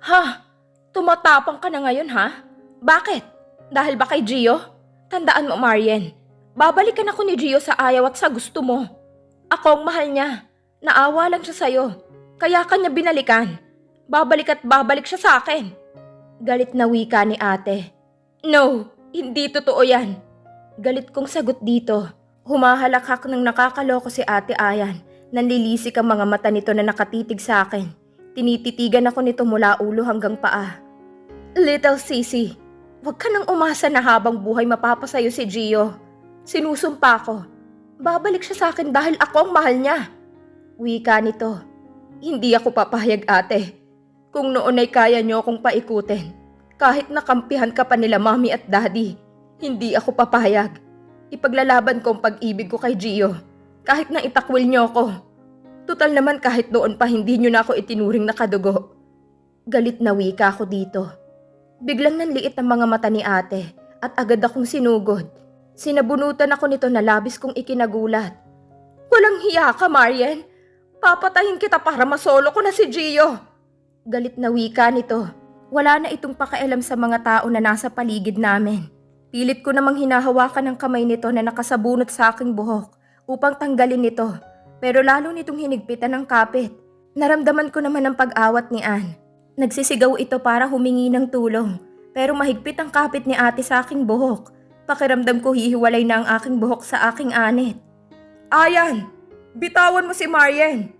Ha? Tumatapang ka na ngayon ha? Bakit? Dahil ba kay Gio? Tandaan mo, Marian. Babalikan ako ni Gio sa ayaw at sa gusto mo. Ako ang mahal niya. Naawa lang siya sa'yo. Kaya kanya binalikan. Babalik at babalik siya sa akin. Galit na wika ni ate. No, hindi totoo yan. Galit kong sagot dito. Humahalakak ng nakakaloko si ate Ayan. Nanlilisik ang mga mata nito na nakatitig sa akin. Tinititigan ako nito mula ulo hanggang paa. Little Sissy, huwag ka nang umasa na habang buhay mapapasayo si Gio. Sinusumpa ko. Babalik siya sa akin dahil ako ang mahal niya. Wika nito. Hindi ako papahayag ate. Kung noon ay kaya niyo akong paikutin. Kahit nakampihan ka pa nila mami at daddy. Hindi ako papahayag. Ipaglalaban ko ang pag-ibig ko kay Gio. Kahit na itakwil niyo ako. Tutal naman kahit doon pa hindi niyo na ako itinuring na kadugo. Galit na wika ako dito. Biglang nanliit ang mga mata ni ate at agad akong sinugod. Sinabunutan ako nito na labis kong ikinagulat. Walang hiya ka, Marian. Papatayin kita para masolo ko na si Gio. Galit na wika nito. Wala na itong pakialam sa mga tao na nasa paligid namin. Pilit ko namang hinahawakan ng kamay nito na nakasabunot sa aking buhok upang tanggalin ito. Pero lalo nitong hinigpitan ng kapit. Naramdaman ko naman ang pag-awat ni Anne. Nagsisigaw ito para humingi ng tulong. Pero mahigpit ang kapit ni ate sa aking buhok. Pakiramdam ko hihiwalay na ang aking buhok sa aking anit. Ayan! Bitawan mo si Marian!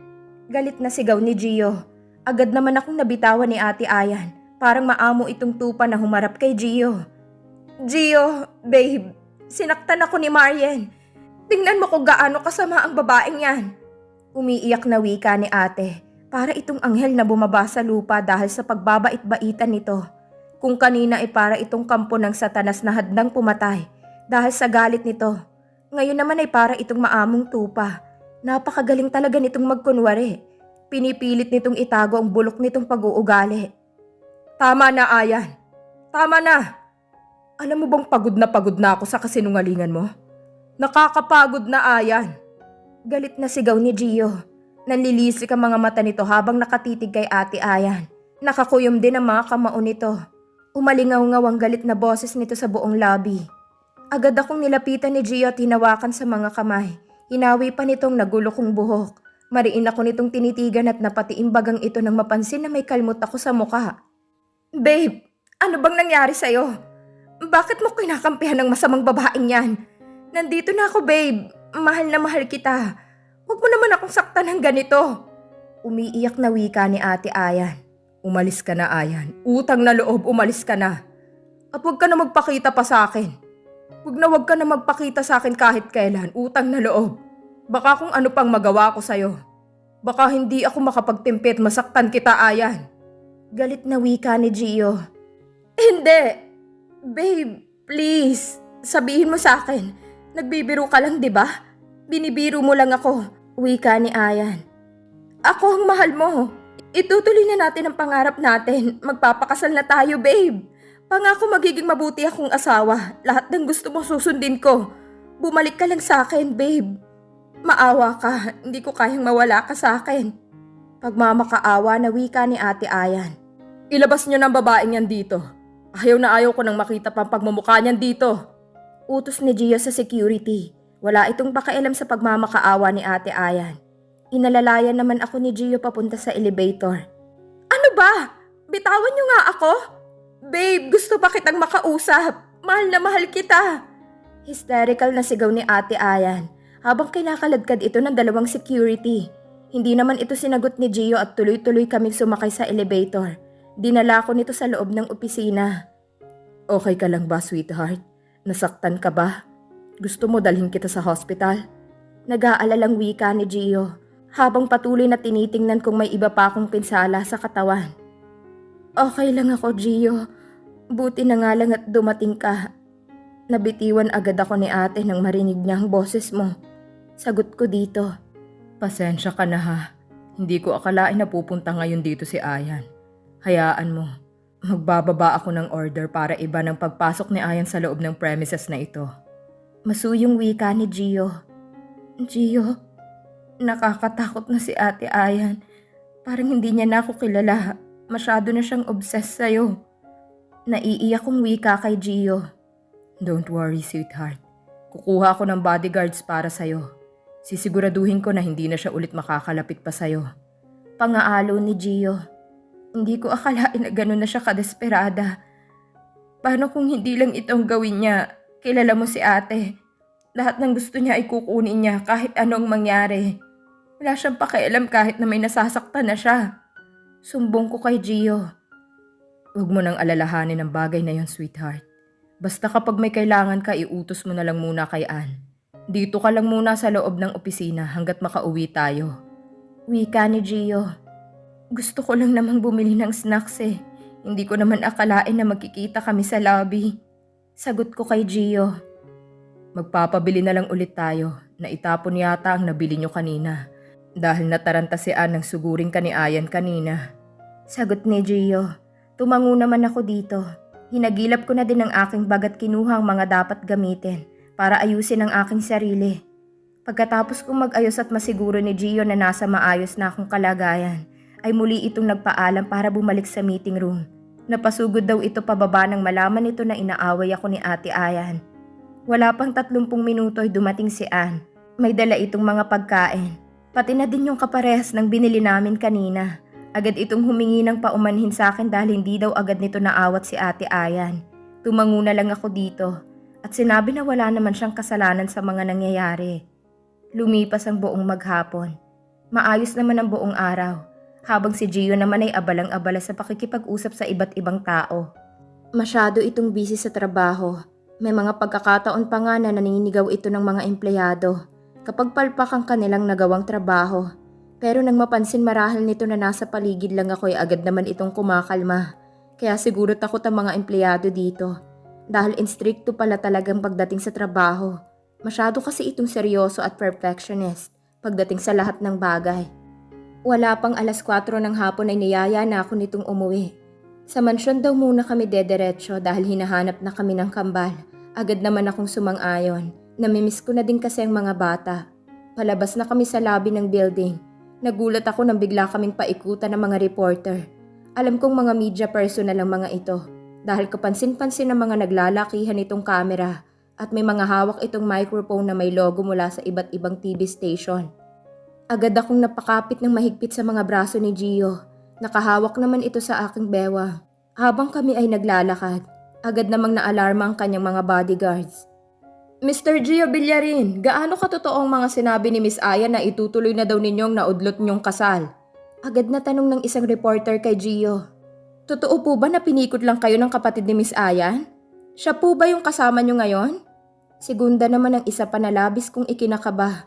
Galit na sigaw ni Gio. Agad naman akong nabitawan ni ate Ayan. Parang maamo itong tupa na humarap kay Gio. Gio, babe, sinaktan ako ni Marian. Tingnan mo kung gaano kasama ang babaeng yan. Umiiyak na wika ni ate para itong anghel na bumaba sa lupa dahil sa pagbabait-baitan nito. Kung kanina ay para itong kampo ng satanas na hadnang pumatay dahil sa galit nito. Ngayon naman ay para itong maamong tupa. Napakagaling talaga nitong magkunwari. Pinipilit nitong itago ang bulok nitong pag-uugali. Tama na, Ayan. Tama na. Alam mo bang pagod na pagod na ako sa kasinungalingan mo? Nakakapagod na, Ayan. Galit na sigaw ni Gio. Nanlilisik ang mga mata nito habang nakatitig kay ate Ayan. Nakakuyom din ang mga kamao nito. Umalingaw-ngaw ang galit na boses nito sa buong lobby. Agad akong nilapitan ni Gio at hinawakan sa mga kamay. Hinawi pa nitong nagulo kong buhok. Mariin ako nitong tinitigan at napatiimbagang ito nang mapansin na may kalmot ako sa muka. Babe, ano bang nangyari sa'yo? Bakit mo kinakampihan ng masamang babaeng yan? Nandito na ako, babe. Mahal na mahal kita. Huwag mo naman akong saktan ng ganito. Umiiyak na wika ni ate Ayan. Umalis ka na, Ayan. Utang na loob, umalis ka na. At huwag ka na magpakita pa sa akin. Huwag na huwag ka na magpakita sa akin kahit kailan. Utang na loob. Baka kung ano pang magawa ko sa'yo. Baka hindi ako makapagtimpit masaktan kita, Ayan. Galit na wika ni Gio. Hindi. Babe, please. Sabihin mo sa akin. Nagbibiro ka lang, di ba? Binibiro mo lang ako. Wika ni Ayan. Ako ang mahal mo. Itutuloy na natin ang pangarap natin. Magpapakasal na tayo, babe. Pangako magiging mabuti akong asawa. Lahat ng gusto mo susundin ko. Bumalik ka lang sa akin, babe. Maawa ka. Hindi ko kayang mawala ka sa akin. Pagmamakaawa na wika ni Ate Ayan. Ilabas niyo ng babaeng yan dito. Ayaw na ayaw ko nang makita pang pagmumukha niyan dito. Utos ni Gio sa security. Wala itong pakialam sa pagmamakaawa ni Ate Ayan. Inalalayan naman ako ni Gio papunta sa elevator. Ano ba? Bitawan niyo nga ako? Babe, gusto pa kitang makausap. Mahal na mahal kita. Hysterical na sigaw ni Ate Ayan habang kinakaladkad ito ng dalawang security. Hindi naman ito sinagot ni Gio at tuloy-tuloy kaming sumakay sa elevator. Dinala ko nito sa loob ng opisina. Okay ka lang ba, sweetheart? Nasaktan ka ba? Gusto mo dalhin kita sa hospital? Nag-aalalang wika ni Gio habang patuloy na tinitingnan kung may iba pa akong pinsala sa katawan. Okay lang ako, Gio. Buti na nga lang at dumating ka. Nabitiwan agad ako ni ate nang marinig niya ang boses mo. Sagot ko dito. Pasensya ka na ha. Hindi ko akalain na pupunta ngayon dito si Ayan. Hayaan mo. Magbababa ako ng order para iba ng pagpasok ni Ayan sa loob ng premises na ito. Masuyong wika ni Gio. Gio, nakakatakot na si Ate Ayan. Parang hindi niya na ako kilala. Masyado na siyang obsessed sa'yo. Naiiyak kong wika kay Gio. Don't worry, sweetheart. Kukuha ako ng bodyguards para sa'yo. Sisiguraduhin ko na hindi na siya ulit makakalapit pa sa'yo. Pangaalo ni Gio. Hindi ko akalain na gano'n na siya kadesperada. Paano kung hindi lang itong gawin niya? Kilala mo si ate. Lahat ng gusto niya ay kukunin niya kahit anong mangyari. Wala siyang pakialam kahit na may nasasaktan na siya. Sumbong ko kay Gio. Huwag mo nang alalahanin ang bagay na yon, sweetheart. Basta kapag may kailangan ka, iutos mo na lang muna kay Ann. Dito ka lang muna sa loob ng opisina hanggat makauwi tayo. Wika ni Gio. Gusto ko lang namang bumili ng snacks eh. Hindi ko naman akalain na magkikita kami sa lobby. Sagot ko kay Gio. Magpapabili na lang ulit tayo na itapon yata ang nabili nyo kanina. Dahil nataranta si Ann ng suguring ka ni Ayan kanina. Sagot ni Gio. Tumango naman ako dito. Hinagilap ko na din ang aking bagat kinuha ang mga dapat gamitin para ayusin ang aking sarili. Pagkatapos kong mag-ayos at masiguro ni Gio na nasa maayos na akong kalagayan, ay muli itong nagpaalam para bumalik sa meeting room. Napasugod daw ito pababa nang malaman nito na inaaway ako ni Ate Ayan. Wala pang 30 minuto ay dumating si Ann. May dala itong mga pagkain. Pati na din yung kaparehas ng binili namin kanina. Agad itong humingi ng paumanhin sa akin dahil hindi daw agad nito naawat si Ate Ayan. Tumango na lang ako dito at sinabi na wala naman siyang kasalanan sa mga nangyayari. Lumipas ang buong maghapon. Maayos naman ang buong araw, habang si Gio naman ay abalang-abala sa pakikipag-usap sa iba't ibang tao. Masyado itong busy sa trabaho. May mga pagkakataon pa nga na naninigaw ito ng mga empleyado kapag palpak ang kanilang nagawang trabaho. Pero nang mapansin marahil nito na nasa paligid lang ako ay agad naman itong kumakalma. Kaya siguro takot ang mga empleyado dito. Dahil instricto pala talagang pagdating sa trabaho. Masyado kasi itong seryoso at perfectionist pagdating sa lahat ng bagay. Wala pang alas 4 ng hapon ay niyaya na ako nitong umuwi. Sa mansyon daw muna kami dederecho dahil hinahanap na kami ng kambal. Agad naman akong sumang-ayon. Namimiss ko na din kasi ang mga bata. Palabas na kami sa lobby ng building. Nagulat ako nang bigla kaming paikutan ng mga reporter. Alam kong mga media personnel ang mga ito dahil kapansin-pansin ng mga naglalakihan itong kamera at may mga hawak itong microphone na may logo mula sa iba't ibang TV station. Agad akong napakapit ng mahigpit sa mga braso ni Gio. Nakahawak naman ito sa aking bewa. Habang kami ay naglalakad, agad namang naalarma ang kanyang mga bodyguards. Mr. Gio Villarin, gaano katotoo ang mga sinabi ni Miss Aya na itutuloy na daw ninyong naudlot niyong kasal? Agad na tanong ng isang reporter kay Gio. Totoo po ba na pinikot lang kayo ng kapatid ni Miss Ayan? Siya po ba yung kasama niyo ngayon? Segunda naman ang isa pa na labis kong ikinakaba.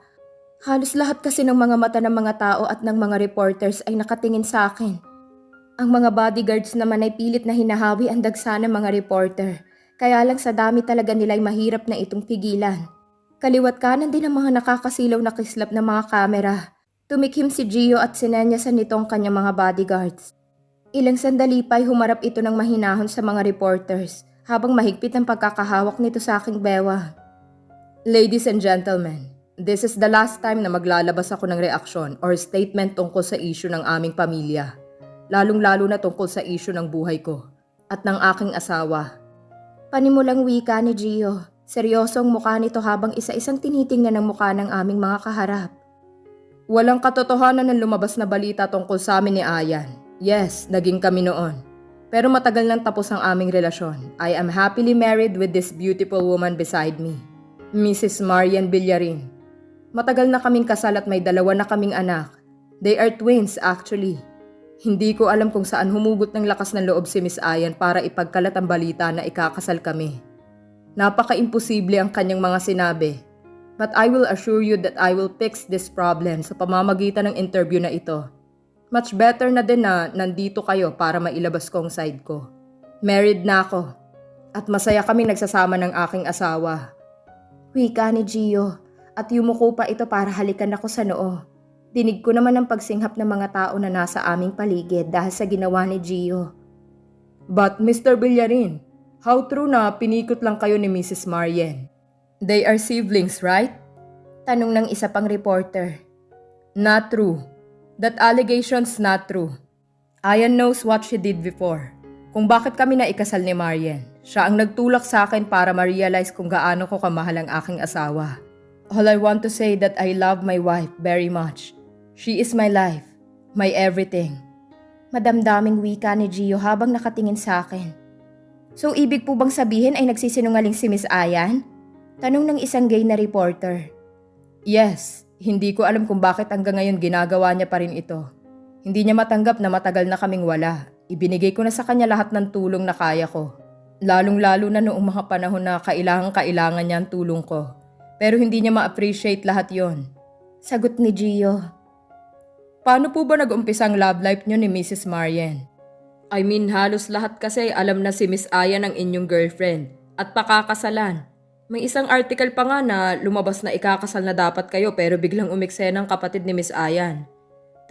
Halos lahat kasi ng mga mata ng mga tao at ng mga reporters ay nakatingin sa akin. Ang mga bodyguards naman ay pilit na hinahawi ang dagsa ng mga reporter. Kaya lang sa dami talaga nila'y mahirap na itong pigilan. Kaliwat kanan din ang mga nakakasilaw na kislap ng mga kamera. Tumikim si Gio at sinenyasan nito ang kanyang mga bodyguards. Ilang sandali pa'y humarap ito ng mahinahon sa mga reporters habang mahigpit ang pagkakahawak nito sa aking bewa. Ladies and gentlemen, this is the last time na maglalabas ako ng reaksyon or statement tungkol sa issue ng aming pamilya. Lalong-lalo na tungkol sa issue ng buhay ko at ng aking asawa. Panimulang wika ni Gio. Seryoso ang mukha nito habang isa-isang tinitingnan ang mukha ng aming mga kaharap. Walang katotohanan ng lumabas na balita tungkol sa amin ni Ayan. Yes, naging kami noon. Pero matagal nang tapos ang aming relasyon. I am happily married with this beautiful woman beside me. Mrs. Marian Villarin. Matagal na kaming kasal at may dalawa na kaming anak. They are twins actually. Hindi ko alam kung saan humugot ng lakas ng loob si Miss Ayan para ipagkalat ang balita na ikakasal kami. Napaka-imposible ang kanyang mga sinabi. But I will assure you that I will fix this problem sa pamamagitan ng interview na ito. Much better na din na nandito kayo para mailabas ko ang side ko. Married na ako. At masaya kaming nagsasama ng aking asawa. Wika ni Gio at yumuko pa ito para halikan ako sa noo. Dinig ko naman ang pagsinghap ng mga tao na nasa aming paligid dahil sa ginawa ni Gio. But Mr. Villarin, how true na pinikot lang kayo ni Mrs. Marian? They are siblings, right? Tanong ng isa pang reporter. Not true. That allegation's not true. Ayan knows what she did before. Kung bakit kami na ikasal ni Marian. Siya ang nagtulak sa akin para ma-realize kung gaano ko kamahal ang aking asawa. All I want to say that I love my wife very much. She is my life, my everything. Madamdaming wika ni Gio habang nakatingin sa akin. So ibig po bang sabihin ay nagsisinungaling si Miss Ayan? Tanong ng isang gay na reporter. Yes, hindi ko alam kung bakit hanggang ngayon ginagawa niya pa rin ito. Hindi niya matanggap na matagal na kaming wala. Ibinigay ko na sa kanya lahat ng tulong na kaya ko. Lalong-lalo na noong mga panahon na kailangan-kailangan niya ang tulong ko. Pero hindi niya ma-appreciate lahat yon. Sagot ni Gio. Paano po ba nag-umpisa ang love life niyo ni Mrs. Marian? I mean, halos lahat kasi alam na si Miss Aya ng inyong girlfriend at pakakasalan. May isang article pa nga na lumabas na ikakasal na dapat kayo pero biglang umikse ng kapatid ni Miss Ayan.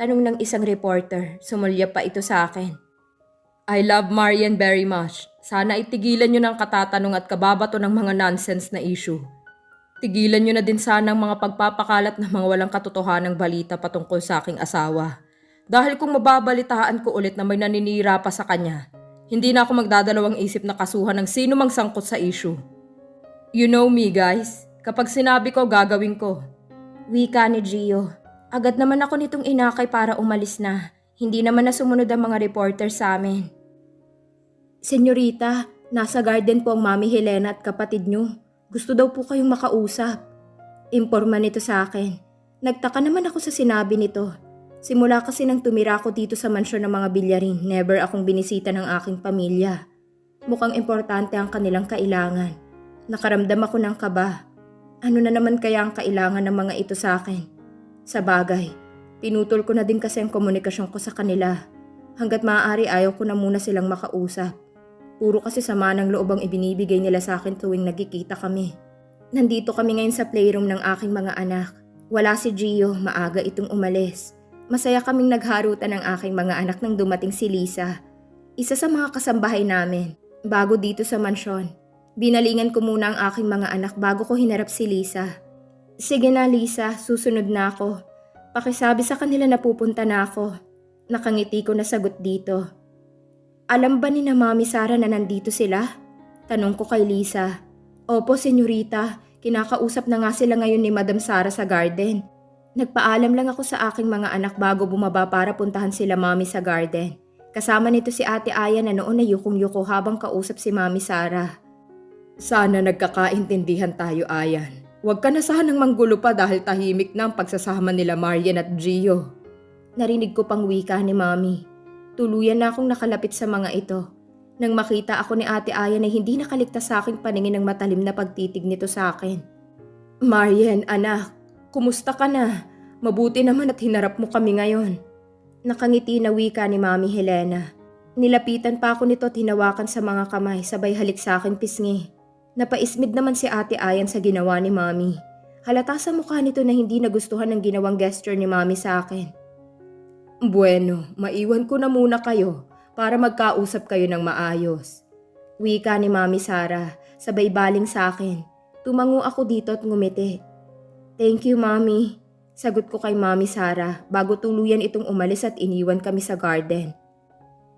Tanong ng isang reporter. Sumulya pa ito sa akin. I love Marian very much. Sana itigilan nyo ng katatanong at kababato ng mga nonsense na issue. Tigilan nyo na din sana ang mga pagpapakalat ng mga walang katotohanang balita patungkol sa aking asawa. Dahil kung mababalitaan ko ulit na may naninira pa sa kanya, hindi na ako magdadalawang isip na kasuhan ng sino mang sangkot sa issue. You know me guys, kapag sinabi ko gagawin ko. Wika ni Gio. Agad naman ako nitong inakay para umalis na. Hindi naman na sumunod ang mga reporter sa amin. Senyorita, nasa garden po ang Mami Helena at kapatid nyo. Gusto daw po kayong makausap. Imporma nito sa akin. Nagtaka naman ako sa sinabi nito. Simula kasi nang tumira ako dito sa mansyon ng mga bilyarin, never akong binisita ng aking pamilya. Mukhang importante ang kanilang kailangan. Nakaramdam ako ng kaba. Ano na naman kaya ang kailangan ng mga ito sa akin? Sa bagay, pinutol ko na din kasi ang komunikasyon ko sa kanila. Hanggat maaari ayaw ko na muna silang makausap. Puro kasi sama ng loob ang ibinibigay nila sa akin tuwing nagkikita kami. Nandito kami ngayon sa playroom ng aking mga anak. Wala si Gio, maaga itong umalis. Masaya kaming nagharutan ng aking mga anak nang dumating si Lisa. Isa sa mga kasambahay namin, bago dito sa mansyon. Binalingan ko muna ang aking mga anak bago ko hinarap si Lisa. Sige na Lisa, susunod na ako. Pakisabi sa kanila na pupunta na ako. Nakangiti ko na sagot dito. Alam ba ni na Mami Sara na nandito sila? Tanong ko kay Lisa. Opo, senyorita. Kinakausap na nga sila ngayon ni Madam Sara sa garden. Nagpaalam lang ako sa aking mga anak bago bumaba para puntahan sila Mami sa garden. Kasama nito si Ate Aya na noon ay yukong-yuko habang kausap si Mami Sara. Sana nagkakaintindihan tayo, Ayan. Huwag ka na sanang manggulo pa dahil tahimik na ang pagsasama nila Marian at Gio. Narinig ko pang wika ni Mami. Tuluyan na akong nakalapit sa mga ito. Nang makita ako ni Ate Aya na hindi nakaligtas sa aking paningin ng matalim na pagtitig nito sa akin. Marian, anak, kumusta ka na? Mabuti naman at hinarap mo kami ngayon. Nakangiti na wika ni Mami Helena. Nilapitan pa ako nito at hinawakan sa mga kamay sabay halik sa aking pisngi. Napaismid naman si ate Ayan sa ginawa ni Mami. Halata sa mukha nito na hindi nagustuhan ng ginawang gesture ni Mami sa akin. Bueno, maiwan ko na muna kayo para magkausap kayo ng maayos. Wika ni Mami Sara, sabay baling sa akin. Tumango ako dito at ngumiti. Thank you, Mami. Sagot ko kay Mami Sara bago tuluyan itong umalis at iniwan kami sa garden.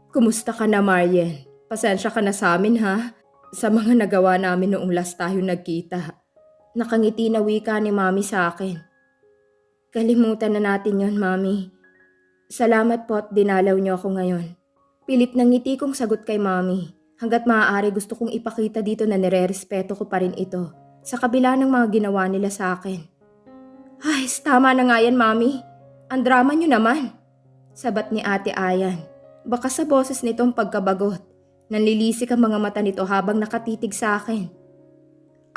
Kumusta ka na, Marian? Pasensya ka na sa amin, ha? Sa mga nagawa namin noong last tayo nagkita. Nakangiti na wika ni Mami sa akin. Kalimutan na natin yon, Mami. Salamat po at dinalaw niyo ako ngayon. Pilit ng ngiti kong sagot kay Mami. Hanggat maaari gusto kong ipakita dito na nire-respeto ko pa rin ito sa kabila ng mga ginawa nila sa akin. Ay, tama na nga yan, Mami. Ang drama niyo naman. Sabat ni Ate Ayan. Baka sa boses nito ang pagkabagot. Nanlilisik ang mga mata nito habang nakatitig sa akin.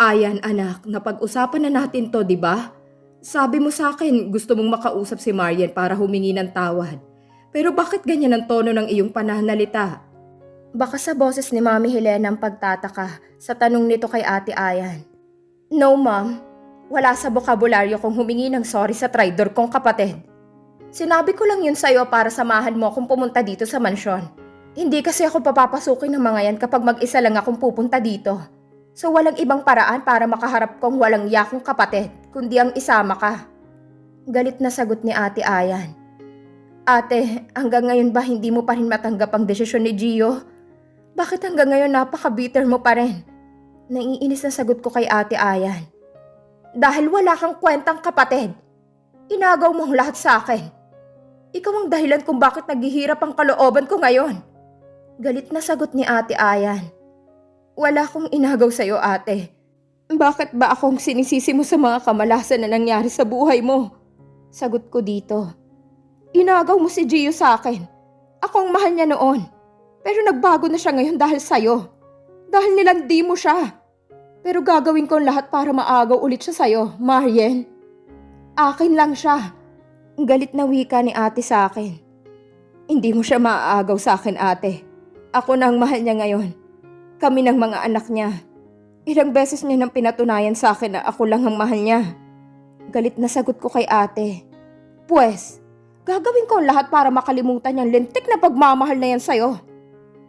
Ayan anak, napag-usapan na natin to, di ba? Sabi mo sa akin, gusto mong makausap si Marian para humingi ng tawad. Pero bakit ganyan ang tono ng iyong pananalita? Baka sa boses ni Mami Helena ang pagtataka sa tanong nito kay Ate Ayan. No, Ma'am. Wala sa bokabularyo kong humingi ng sorry sa traidor kong kapatid. Sinabi ko lang yun sa'yo para samahan mo akong pumunta dito sa mansyon. Hindi kasi ako papapasukin ng mga yan kapag mag-isa lang akong pupunta dito. So walang ibang paraan para makaharap kong walang yakong kapatid, kundi ang isama ka. Galit na sagot ni Ate Ayan. Ate, hanggang ngayon ba hindi mo pa rin matanggap ang desisyon ni Gio? Bakit hanggang ngayon napaka-bitter mo pa rin? Naiinis na sagot ko kay ate Ayan. Dahil wala kang kwentang kapatid. Inagaw mo ang lahat sa akin. Ikaw ang dahilan kung bakit naghihirap ang kalooban ko ngayon. Galit na sagot ni ate Ayan. Wala akong inagaw sa'yo ate. Bakit ba akong sinisisi mo sa mga kamalasan na nangyari sa buhay mo? Sagot ko dito. Inagaw mo si Gio sa akin. Ako ang mahal niya noon. Pero nagbago na siya ngayon dahil sa'yo. Dahil nilandi mo siya. Pero gagawin ko lahat para maagaw ulit siya sa'yo, Marian. Akin lang siya. Galit na wika ni ate sa akin. Hindi mo siya maaagaw sa akin, ate. Ako na ang mahal niya ngayon. Kami ng mga anak niya. Ilang beses niya nang pinatunayan sa akin na ako lang ang mahal niya. Galit na sagot ko kay ate. Pwes, gagawin ko lahat para makalimutan yung lintik na pagmamahal na yan sa'yo.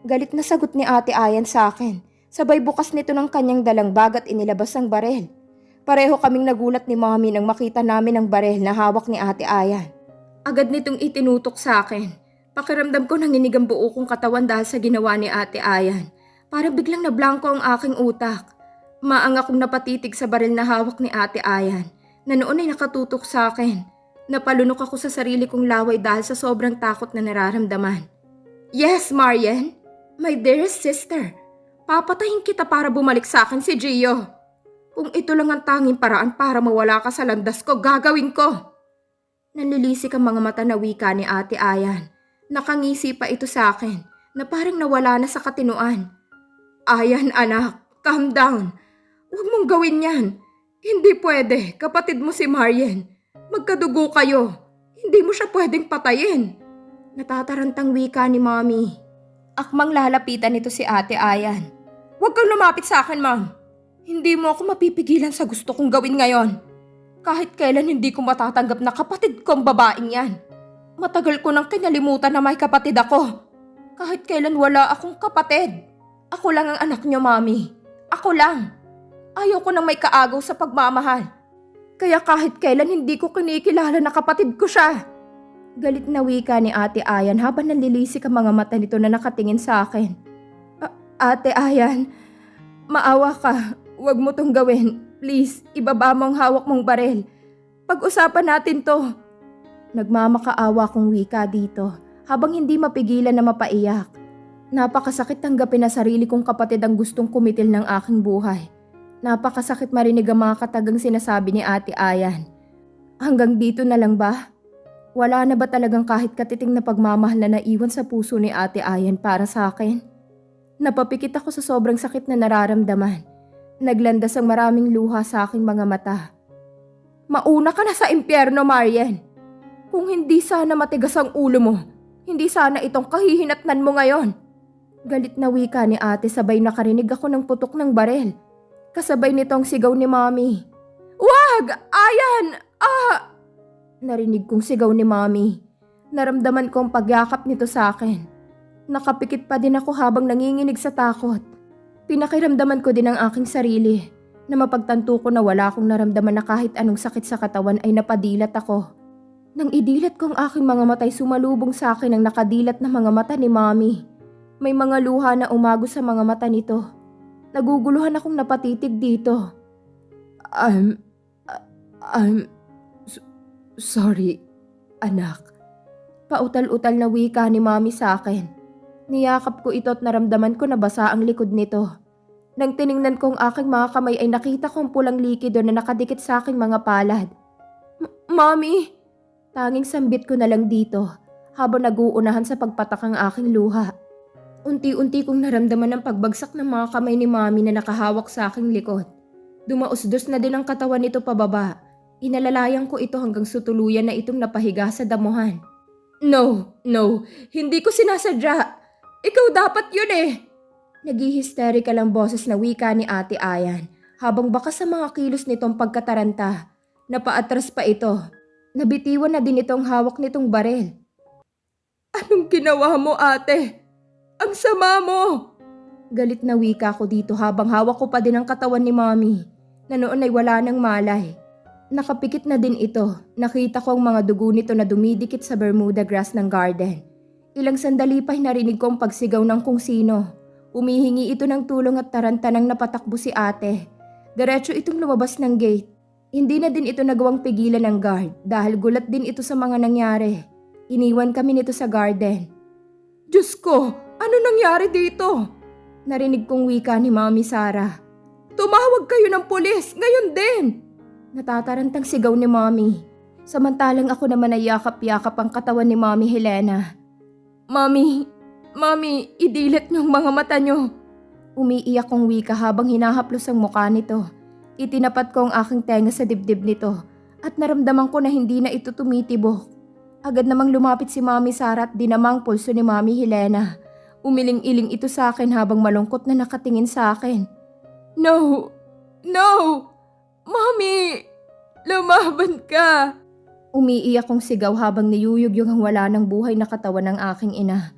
Galit na sagot ni ate Ayan sa akin. Sabay bukas nito ng kanyang dalang bag at inilabas ang barel. Pareho kaming nagulat ni mami nang makita namin ang barel na hawak ni ate Ayan. Agad nitong itinutok sa akin. Pakiramdam ko nanginig ang buo kong katawan dahil sa ginawa ni ate Ayan. Parang biglang nablangko ang aking utak. Maang akong napatitig sa baril na hawak ni ate Ayan na noon ay nakatutok sa akin. Napalunok ako sa sarili kong laway dahil sa sobrang takot na nararamdaman. Yes, Marian. My dearest sister. Papatayin kita para bumalik sa akin si Gio. Kung ito lang ang tanging paraan para mawala ka sa landas ko, gagawin ko. Nanlilisik ang mga mata na wika ni Ate Ayan. Nakangisi pa ito sa akin na parang nawala na sa katinuan. Ayan anak, calm down. Huwag mong gawin yan. Hindi pwede, kapatid mo si Marian. Magkadugo kayo. Hindi mo siya pwedeng patayin. Natatarantang wika ni Mommy. Akmang lalapitan nito si Ate Ayan. Huwag kang lumapit sa akin, Ma'am. Hindi mo ako mapipigilan sa gusto kong gawin ngayon. Kahit kailan hindi ko matatanggap na kapatid kong babaeng yan. Matagal ko nang kinalimutan na may kapatid ako. Kahit kailan wala akong kapatid. Ako lang ang anak niyo, Mami. Ako lang. Ayaw ko nang may kaagaw sa pagmamahal. Kaya kahit kailan hindi ko kinikilala na kapatid ko siya. Galit na wika ni Ate Ayan habang nanlilisik ang mga mata nito na nakatingin sa akin. "A- Ate Ayan, maawa ka. Huwag mo tong gawin. Please, ibaba mo ang hawak mong barel. Pag-usapan natin to. Nagmamakaawa kong wika dito habang hindi mapigilan na mapaiyak. Napakasakit tanggapin na sarili kong kapatid ang gustong kumitil ng aking buhay. Napakasakit marinig ang mga katagang sinasabi ni Ate Ayan. Hanggang dito na lang ba? Wala na ba talagang kahit katiting na pagmamahal na naiwan sa puso ni Ate Ayan para sa akin? Napapikit ako sa sobrang sakit na nararamdaman. Naglandas ang maraming luha sa aking mga mata. Mauna ka na sa impyerno, Marian. Kung hindi sana matigas ang ulo mo, hindi sana itong kahihinatnan mo ngayon. Galit na wika ni ate sabay nakarinig ako ng putok ng barel. Kasabay nitong sigaw ni Mami. Wag! Ayan! Ah! Narinig kong sigaw ni Mami. Naramdaman ko ang pagyakap nito sa akin. Nakapikit pa din ako habang nanginginig sa takot. Pinakiramdaman ko din ang aking sarili na mapagtanto ko na wala akong naramdaman na kahit anong sakit sa katawan ay napadilat ako. Nang idilat ko ang aking mga matay sumalubong sa akin ang nakadilat na mga mata ni Mami. May mga luha na umago sa mga mata nito. Naguguluhan akong napatitig dito. I'm... I'm... sorry, anak. Pautal-utal na wika ni Mami sa akin. Niyakap ko ito at naramdaman ko na basa ang likod nito. Nang tiningnan ko ang aking mga kamay ay nakita kong pulang likido na nakadikit sa aking mga palad. M- Mami! Tanging sambit ko na lang dito habang naguunahan sa pagpatak ang aking luha. Unti-unti kong naramdaman ang pagbagsak ng mga kamay ni Mami na nakahawak sa aking likod. Dumausdos na din ang katawan nito pababa. Inalalayan ko ito hanggang sutuluyan na itong napahiga sa damuhan. No, no, hindi ko sinasadya. Ikaw dapat yun eh. Naghihisterika lang boses na wika ni Ate Ayan habang baka sa mga kilos nitong pagkataranta. Napaatras pa ito. Nabitiwan na din itong hawak nitong barel. Anong ginawa mo ate? Ang sama mo! Galit na wika ko dito habang hawak ko pa din ang katawan ni Mami na noon ay wala nang malay. Nakapikit na din ito. Nakita ko ang mga dugo nito na dumidikit sa Bermuda grass ng garden. Ilang sandali pa'y narinig ko ang pagsigaw ng kung sino. Umihingi ito ng tulong at tarantanang napatakbo si ate. Diretso itong lumabas ng gate. Hindi na din ito nagawang pigilan ng guard dahil gulat din ito sa mga nangyari. Iniwan kami nito sa garden. Diyos ko, ano nangyari dito? Narinig kong wika ni Mami Sarah. Tumawag kayo ng pulis, ngayon din! Natatarantang sigaw ni Mami. Samantalang ako naman ay yakap-yakap ang katawan ni Mami Helena. Mami, Mami, idilat niyong mga mata niyo. Umiiyak kong wika habang hinahaplos ang mukha nito. Itinapat ko ang aking tenga sa dibdib nito at naramdaman ko na hindi na ito tumitibok. Agad namang lumapit si Mami Sara at dinamang pulso ni Mami Helena. Umiling-iling ito sa akin habang malungkot na nakatingin sa akin. No! No! Mami! Lumaban ka! Umiiyak kong sigaw habang niyuyugyug ang wala ng buhay na katawan ng aking ina.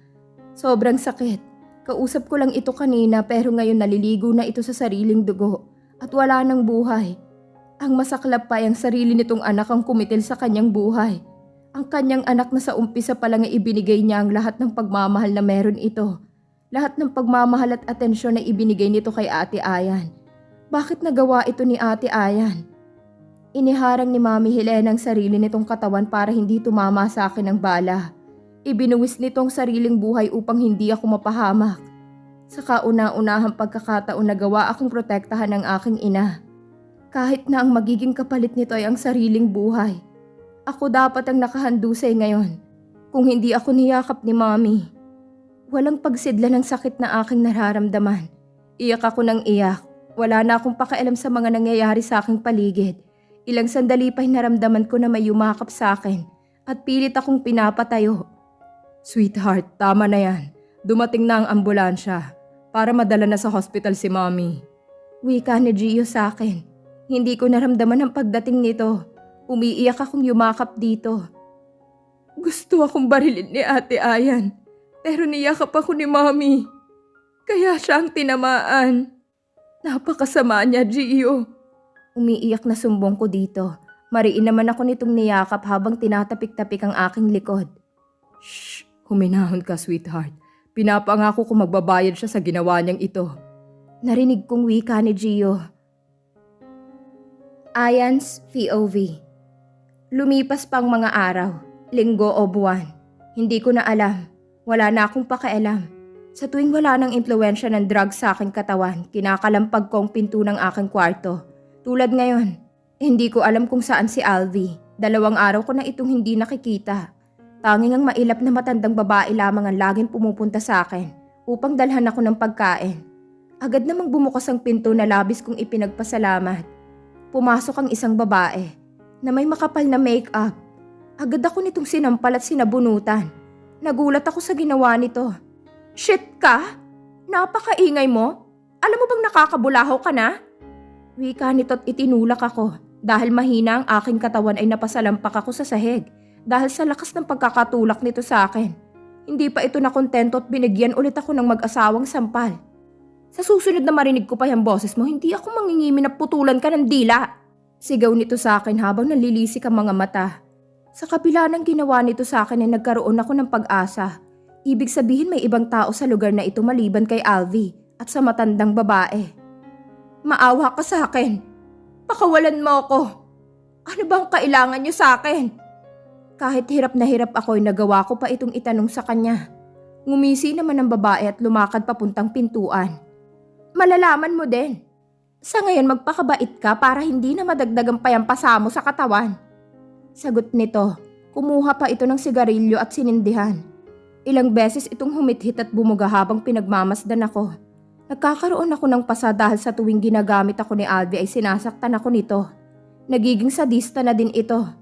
Sobrang sakit. Kausap ko lang ito kanina pero ngayon naliligo na ito sa sariling dugo at wala ng buhay. Ang masaklap pa ay ang sarili nitong anak ang kumitil sa kanyang buhay. Ang kanyang anak na sa umpisa pa lang ay ibinigay niya ang lahat ng pagmamahal na meron ito. Lahat ng pagmamahal at atensyon na ibinigay nito kay Ate Ayan. Bakit nagawa ito ni Ate Ayan? Iniharang ni Mami Helena ang sarili nitong katawan para hindi tumama sa akin ng bala. Ibinuwis nitong sariling buhay upang hindi ako mapahamak. Sa kauna-unahang pagkakataon na gawa akong protektahan ng aking ina. Kahit na ang magiging kapalit nito ay ang sariling buhay. Ako dapat ang nakahandusay ngayon. Kung hindi ako niyakap ni Mami. Walang pagsidla ng sakit na aking nararamdaman. Iyak ako ng iyak. Wala na akong pakialam sa mga nangyayari sa aking paligid. Ilang sandali pa'y naramdaman ko na may yumakap sa akin at pilit akong pinapatayo. Sweetheart, tama na yan. Dumating na ang ambulansya para madala na sa hospital si Mommy. Wika ni Gio sa akin. Hindi ko naramdaman ang pagdating nito. Umiiyak akong yumakap dito. Gusto akong barilin ni Ate Ayan, pero niyakap ako ni Mommy. Kaya siya ang tinamaan. Napakasama niya, Gio. Umiiyak na sumbong ko dito. Mariin naman ako nitong niyakap habang tinatapik-tapik ang aking likod. Shh! Huminahon ka, sweetheart. Pinapangako ko magbabayad siya sa ginawa niyang ito. Narinig kong wika ni Gio. Ayan's POV Lumipas pang mga araw, linggo o buwan. Hindi ko na alam. Wala na akong pakialam. Sa tuwing wala ng impluensya ng drugs sa aking katawan, kinakalampag ko ang pinto ng aking kwarto. Tulad ngayon, hindi ko alam kung saan si Alvi. Dalawang araw ko na itong hindi nakikita. Tanging ang mailap na matandang babae lamang ang laging pumupunta sa akin upang dalhan ako ng pagkain. Agad namang bumukas ang pinto na labis kong ipinagpasalamat. Pumasok ang isang babae na may makapal na make-up. Agad ako nitong sinampal at sinabunutan. Nagulat ako sa ginawa nito. Shit ka? Napakaingay mo? Alam mo bang nakakabulaho ka na? Wika nito't itinulak ako dahil mahina ang aking katawan ay napasalampak ako sa sahig dahil sa lakas ng pagkakatulak nito sa akin. Hindi pa ito nakontento at binigyan ulit ako ng mag-asawang sampal. Sa susunod na marinig ko pa yung boses mo, hindi ako mangingimi na putulan ka ng dila. Sigaw nito sa akin habang nalilisik ang mga mata. Sa kapila ng ginawa nito sa akin ay nagkaroon ako ng pag-asa. Ibig sabihin may ibang tao sa lugar na ito maliban kay Alvi at sa matandang babae. Maawa ka sa akin. Pakawalan mo ako. Ano bang kailangan niyo sa akin? Kahit hirap na hirap ako ay nagawa ko pa itong itanong sa kanya. Ngumisi naman ang babae at lumakad papuntang pintuan. Malalaman mo din. Sa ngayon magpakabait ka para hindi na madagdagang payampasa mo sa katawan. Sagot nito, kumuha pa ito ng sigarilyo at sinindihan. Ilang beses itong humithit at bumuga habang pinagmamasdan ako. Nagkakaroon ako ng pasa dahil sa tuwing ginagamit ako ni Alvi ay sinasaktan ako nito. Nagiging sadista na din ito